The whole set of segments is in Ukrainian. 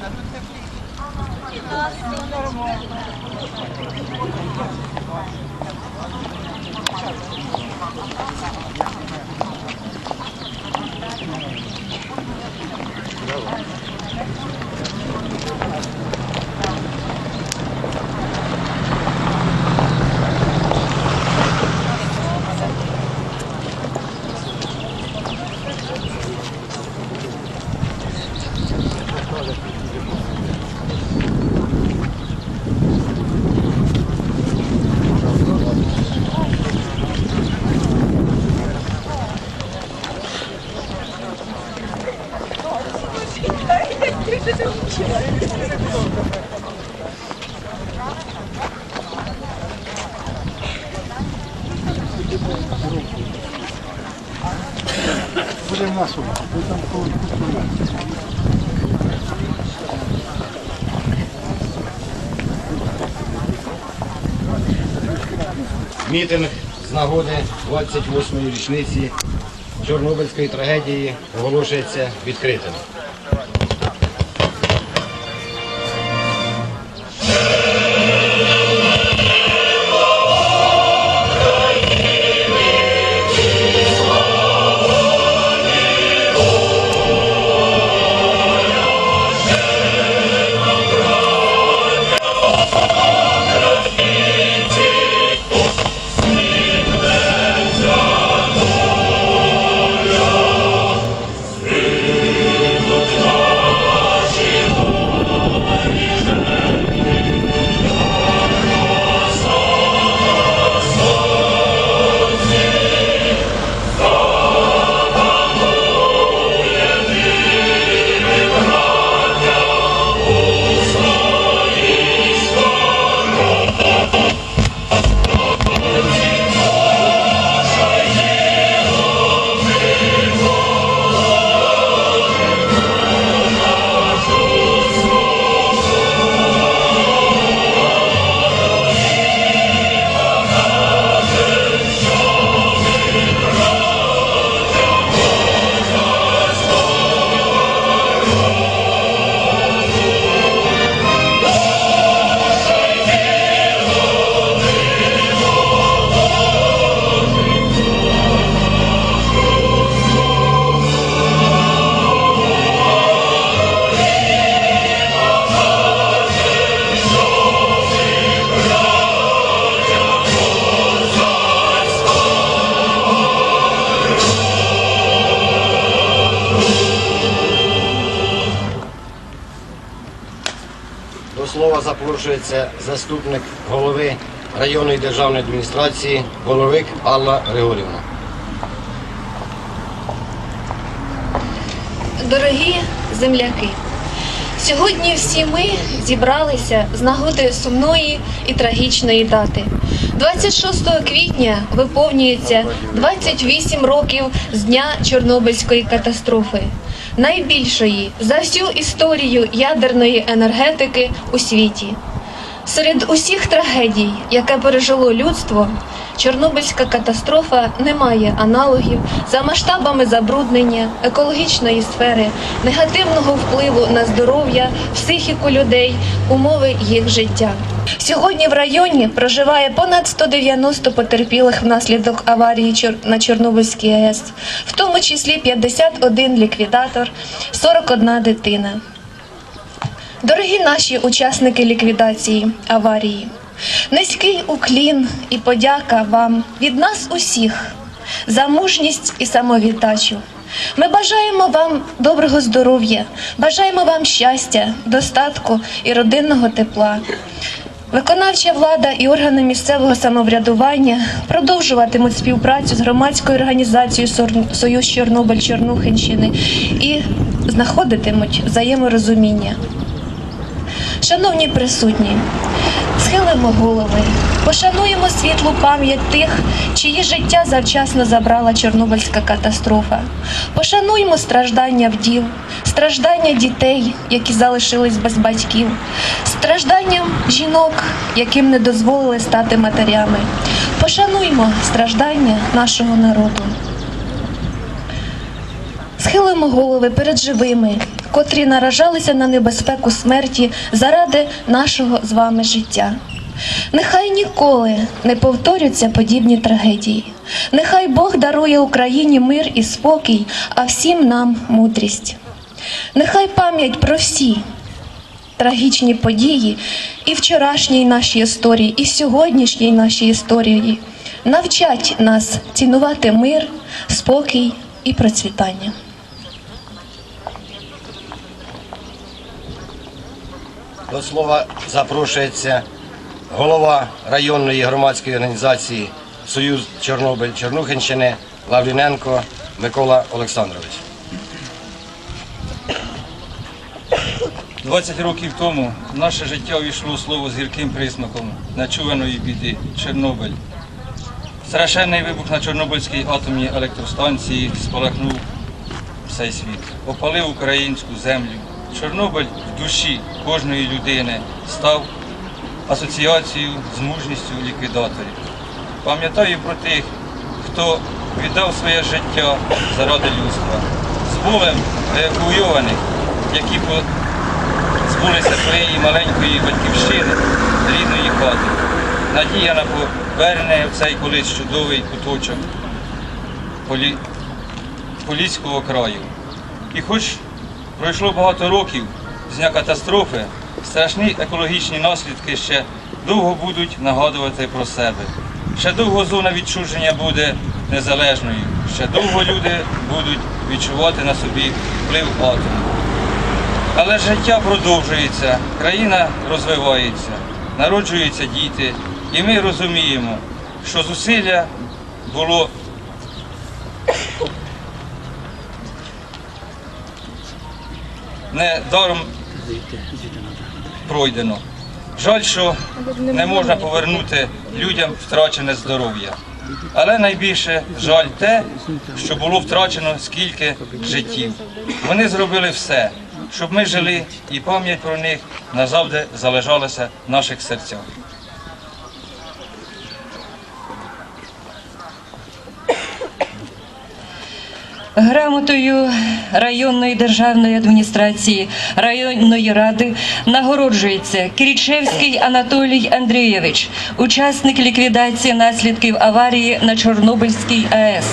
Bravo. Мітинг з нагоди 28-ї річниці Чорнобильської трагедії оголошується відкритим. Запрошується заступник голови районної державної адміністрації Головик Алла Григорівна. Дорогі земляки, сьогодні всі ми зібралися з нагоди сумної і трагічної дати. 26 квітня виповнюється 28 років з дня Чорнобильської катастрофи, найбільшої за всю історію ядерної енергетики у світі. Серед усіх трагедій, яке пережило людство, Чорнобильська катастрофа не має аналогів за масштабами забруднення, екологічної сфери, негативного впливу на здоров'я, психіку людей, умови їх життя. Сьогодні в районі проживає понад 190 потерпілих внаслідок аварії на Чорнобильській АЕС, в тому числі 51 ліквідатор, 41 дитина. Дорогі наші учасники ліквідації аварії, низький уклін і подяка вам від нас усіх за мужність і самовіддачу. Ми бажаємо вам доброго здоров'я, бажаємо вам щастя, достатку і родинного тепла. Виконавча влада і органи місцевого самоврядування продовжуватимуть співпрацю з громадською організацією «Сор- Союз Чорнобиль Чорнухинщини і знаходитимуть взаєморозуміння. Шановні присутні, схилимо голови, пошануємо світлу пам'ять тих, чиї життя завчасно забрала Чорнобильська катастрофа. Пошануємо страждання вдів, страждання дітей, які залишились без батьків, страждання жінок, яким не дозволили стати матерями. Пошануймо страждання нашого народу. Схилимо голови перед живими, котрі наражалися на небезпеку смерті заради нашого з вами життя. Нехай ніколи не повторюються подібні трагедії. Нехай Бог дарує Україні мир і спокій, а всім нам мудрість. Нехай пам'ять про всі трагічні події і вчорашній нашій історії, і сьогоднішній нашій історії навчать нас цінувати мир, спокій і процвітання. До слова запрошується голова районної громадської організації Союз Чорнобиль Чернухинщини Лавріненко Микола Олександрович. 20 років тому в наше життя увійшло слово з гірким присмаком нечуваної біди Чорнобиль. Страшенний вибух на Чорнобильській атомній електростанції спалахнув цей світ, опалив українську землю. Чорнобиль в душі кожної людини став асоціацією з мужністю ліквідаторів. Пам'ятаю про тих, хто віддав своє життя заради людства, з болем евакуйованих, які збулися своєї маленької батьківщини, рідної хати. Надія на повернення в цей колись чудовий куточок полі... Поліського краю. І хоч пройшло багато років з дня катастрофи, страшні екологічні наслідки ще довго будуть нагадувати про себе. Ще довго зона відчуження буде незалежною, ще довго люди будуть відчувати на собі вплив атому. Але життя продовжується, країна розвивається, народжуються діти, і ми розуміємо, що зусилля було не даром пройдено. Жаль, що не можна повернути людям втрачене здоров'я. Але найбільше жаль те, що було втрачено скільки життів. Вони зробили все, щоб ми жили, і пам'ять про них назавжди залежалася в наших серцях. Грамотою районної державної адміністрації районної ради нагороджується Кірічевський Анатолій Андрійович, учасник ліквідації наслідків аварії на Чорнобильській АЕС.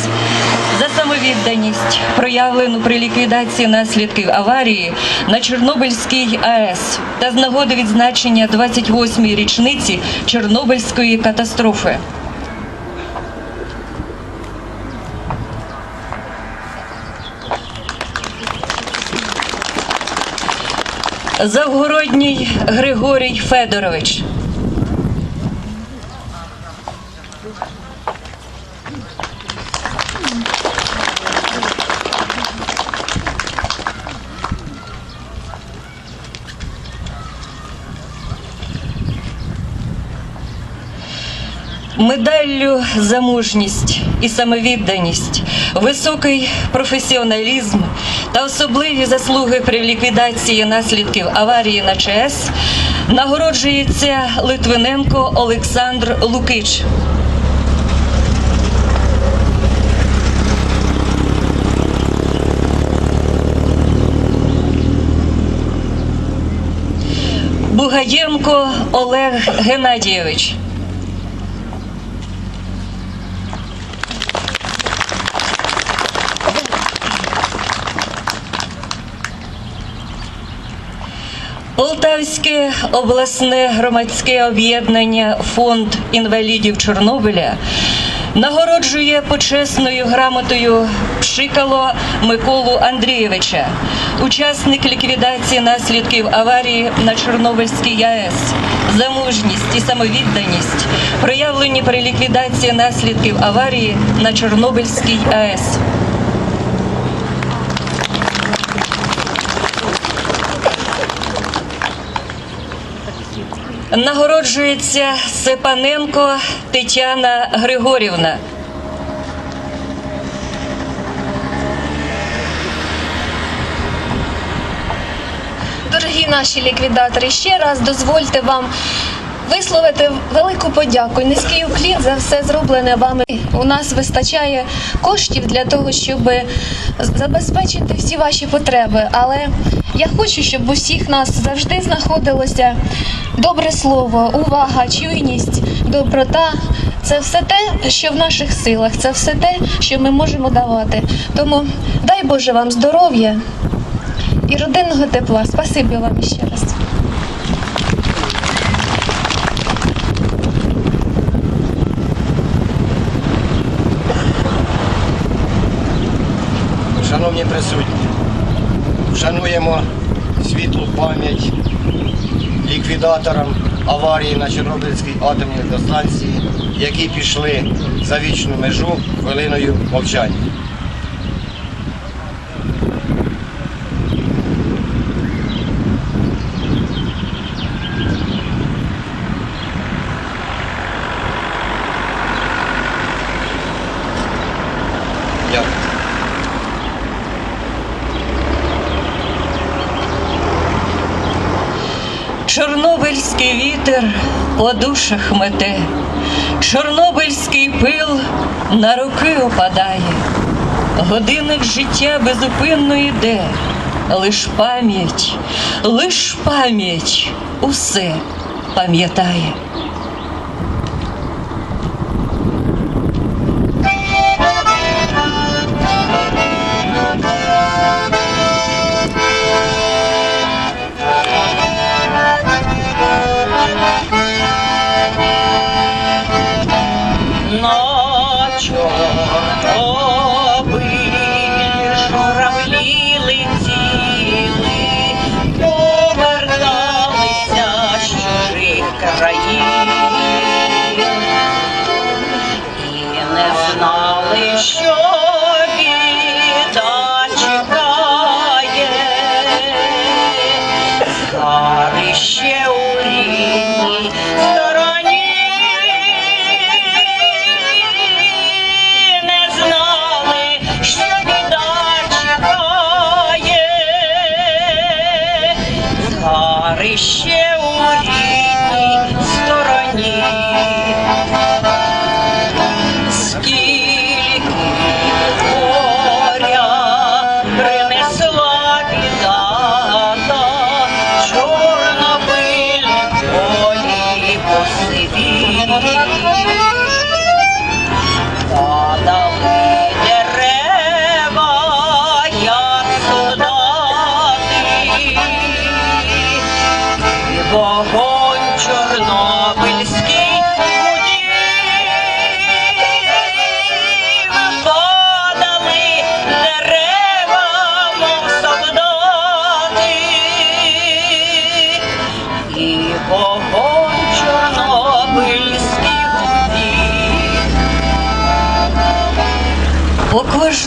За самовідданість, проявлену при ліквідації наслідків аварії на Чорнобильській АЕС та з нагоди відзначення 28-ї річниці Чорнобильської катастрофи. Завгородній Григорій Федорович. Медаллю за мужність і самовідданість, високий професіоналізм та особливі заслуги при ліквідації наслідків аварії на ЧАЕС нагороджується Литвиненко Олександр Лукич. Бугаєнко Олег Геннадійович. Полтавське обласне громадське об'єднання Фонд інвалідів Чорнобиля нагороджує почесною грамотою Пшикало Миколу Андрійовича, учасник ліквідації наслідків аварії на Чорнобильській АЕС, за мужність і самовідданість, проявлені при ліквідації наслідків аварії на Чорнобильській АЕС. Нагороджується Сепаненко Тетяна Григорівна. Дорогі наші ліквідатори, ще раз дозвольте вам висловити велику подяку низький уклін за все зроблене вами. У нас вистачає коштів для того, щоб забезпечити всі ваші потреби. Але я хочу, щоб у всіх нас завжди знаходилося добре слово, увага, чуйність, доброта. Це все те, що в наших силах, це все те, що ми можемо давати. Тому дай Боже вам здоров'я і родинного тепла. Спасибі вам ще раз. Шановні присутні, вшануємо світлу пам'ять ліквідаторам аварії на Чорнобильській атомній електростанції, які пішли за вічну межу хвилиною мовчання. Дякую. Чорнобильський вітер по душах мете, Чорнобильський пил на руки опадає, годинник життя безупинно йде, лиш пам'ять, лиш пам'ять усе пам'ятає.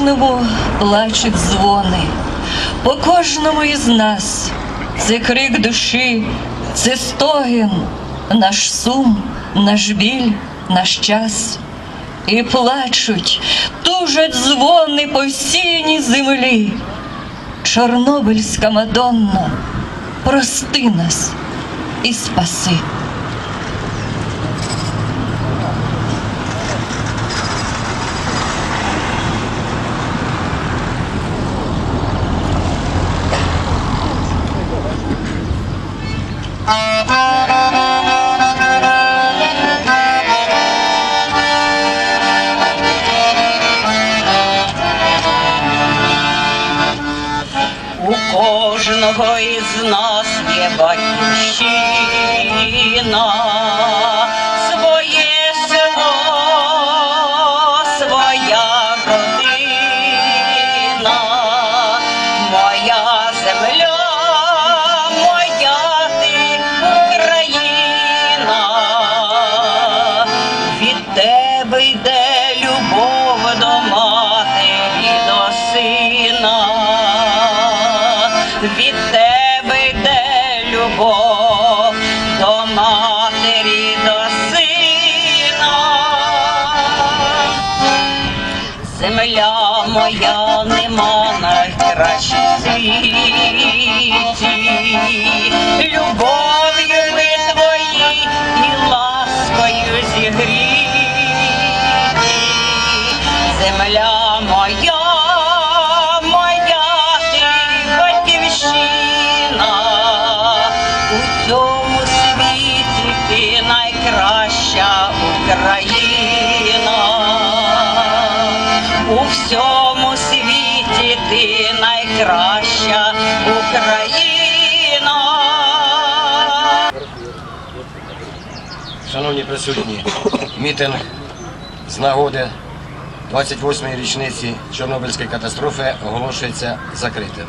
Кожному плачуть дзвони, по кожному із нас це крик душі, це стогін, наш сум, наш біль, наш час. І плачуть, тужать дзвони по всійній землі. Чорнобильська Мадонна, прости нас і спаси. Кожного із нас є батьківщина, Земля моя нема найкраще в світі, любов'ю найкраща Україна. Шановні присутні, мітинг з нагоди 28-ї річниці Чорнобильської катастрофи оголошується закритим.